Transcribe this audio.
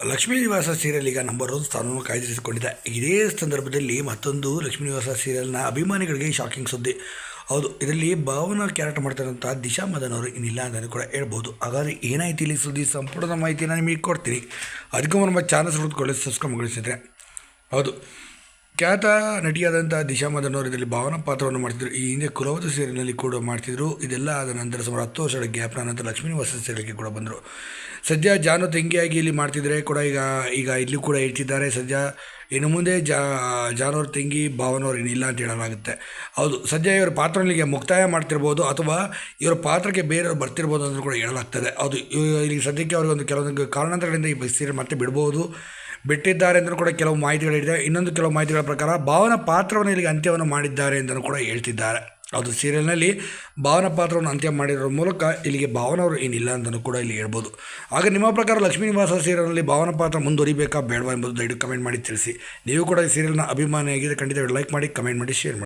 ಲಕ್ಷ್ಮೀ ನಿವಾಸ ಸೀರಿಯಲ್ ಈಗ ನಂಬರ್ ಒಂದು ಸ್ಥಾನವನ್ನು ಕಾಯ್ದಿರಿಸಿಕೊಂಡಿದೆ. ಇದೇ ಸಂದರ್ಭದಲ್ಲಿ ಮತ್ತೊಂದು ಲಕ್ಷ್ಮೀ ನಿವಾಸ ಸೀರಿಯಲ್ನ ಅಭಿಮಾನಿಗಳಿಗೆ ಶಾಕಿಂಗ್ ಸುದ್ದಿ. ಹೌದು, ಇದರಲ್ಲಿ ಭಾವನ ಕ್ಯಾರೆಕ್ಟರ್ ಮಾಡ್ತಾರಂಥ ದಿಶಾ ಮದನ್ ಅವರು ಇನ್ನಿಲ್ಲ ಅಂತಲೂ ಕೂಡ ಹೇಳ್ಬೋದು. ಹಾಗಾದರೆ ಏನಾಯ್ತು ಇಲ್ಲಿ ಸುದ್ದಿ? ಸಂಪೂರ್ಣ ನಾನು ನಿಮಗೆ ಕೊಡ್ತೀನಿ. ಅದಕ್ಕೂ ನಮ್ಮ ಚಾನಲ್ಸ್ ಸಬ್ಸ್ಕ್ರೈಬ್ ಮಾಡಿಸಿದ್ರೆ ಹೌದು ಖ್ಯಾತ ನಟಿಯಾದಂಥ ದಿಶಾ ಮದನ್ ಅವರು ಇದರಲ್ಲಿ ಭಾವನಾ ಪಾತ್ರವನ್ನು ಮಾಡ್ತಿದ್ರು. ಈ ಹಿಂದೆ ಕುಲವತ ಸೀರಿಯಲ್ನಲ್ಲಿ ಕೂಡ ಮಾಡ್ತಿದ್ರು. ಇದೆಲ್ಲ ಆದ ನಂತರ ಸುಮಾರು ಹತ್ತು ವರ್ಷಗಳ ಗ್ಯಾಪ್ನ ನಂತರ ಲಕ್ಷ್ಮೀ ನಿವಾಸ ಸೀರಿಯಲ್ಗೆ ಕೂಡ ಬಂದರು. ಸದ್ಯ ಜಾನು ತಂಗಿಯಾಗಿ ಇಲ್ಲಿ ಮಾಡ್ತಿದ್ರೆ ಕೂಡ ಈಗ ಈಗ ಇಲ್ಲಿ ಕೂಡ ಇಟ್ಟಿದ್ದಾರೆ ಸದ್ಯ ಇನ್ನು ಮುಂದೆ ಜಾ ಜಾನವ್ರ ತಂಗಿ ಭಾವನವ್ರು ಏನಿಲ್ಲ ಅಂತ ಹೇಳಲಾಗುತ್ತೆ. ಹೌದು, ಸದ್ಯ ಇವರ ಪಾತ್ರಗಳಿಗೆ ಮುಕ್ತಾಯ ಮಾಡ್ತಿರ್ಬೋದು ಅಥವಾ ಇವರ ಪಾತ್ರಕ್ಕೆ ಬೇರೆಯವರು ಬರ್ತಿರ್ಬೋದು ಅಂತ ಕೂಡ ಹೇಳಲಾಗ್ತದೆ. ಹೌದು ಇಲ್ಲಿ ಸದ್ಯಕ್ಕೆ ಅವ್ರಿಗೆ ಒಂದು ಕೆಲವೊಂದು ಕಾರಣಾಂತರಗಳಿಂದ ಈ ಸೀರೆ ಮತ್ತೆ ಬಿಡ್ಬೋದು. ಬಿಟ್ಟಿದ್ದಾರೆ ಅಂತಲೂ ಕೂಡ ಕೆಲವು ಮಾಹಿತಿಗಳಿದೆ ಇನ್ನೊಂದು ಕೆಲವು ಮಾಹಿತಿಗಳ ಪ್ರಕಾರ ಭಾವನ ಪಾತ್ರವನ್ನು ಇಲ್ಲಿಗೆ ಅಂತ್ಯವನ್ನು ಮಾಡಿದ್ದಾರೆ ಅಂತಲೂ ಕೂಡ ಹೇಳ್ತಿದ್ದಾರೆ. ಅದು ಸೀರಿಯಲ್ನಲ್ಲಿ ಭಾವನ ಪಾತ್ರವನ್ನು ಅಂತ್ಯ ಮಾಡಿರೋ ಮೂಲಕ ಇಲ್ಲಿಗೆ ಭಾವನವರು ಏನಿಲ್ಲ ಅಂತಲೂ ಕೂಡ ಇಲ್ಲಿ ಹೇಳ್ಬೋದು. ಆಗ ನಿಮ್ಮ ಪ್ರಕಾರ ಲಕ್ಷ್ಮೀ ನಿವಾಸ ಸೀರಿಯಲ್ನಲ್ಲಿ ಭಾವನ ಪಾತ್ರ ಮುಂದುವರಿಬೇಕಾ ಬೇಡವಾ ಎಂಬುದು ದಯವಿಟ್ಟು ಕಮೆಂಟ್ ಮಾಡಿ ತಿಳಿಸಿ. ನೀವು ಕೂಡ ಈ ಸೀರಿಯಲ್ನ ಅಭಿಮಾನಿಯಾಗಿದೆ ಖಂಡಿತ ಲೈಕ್ ಮಾಡಿ, ಕಮೆಂಟ್ ಮಾಡಿ, ಶೇರ್ ಮಾಡಿ.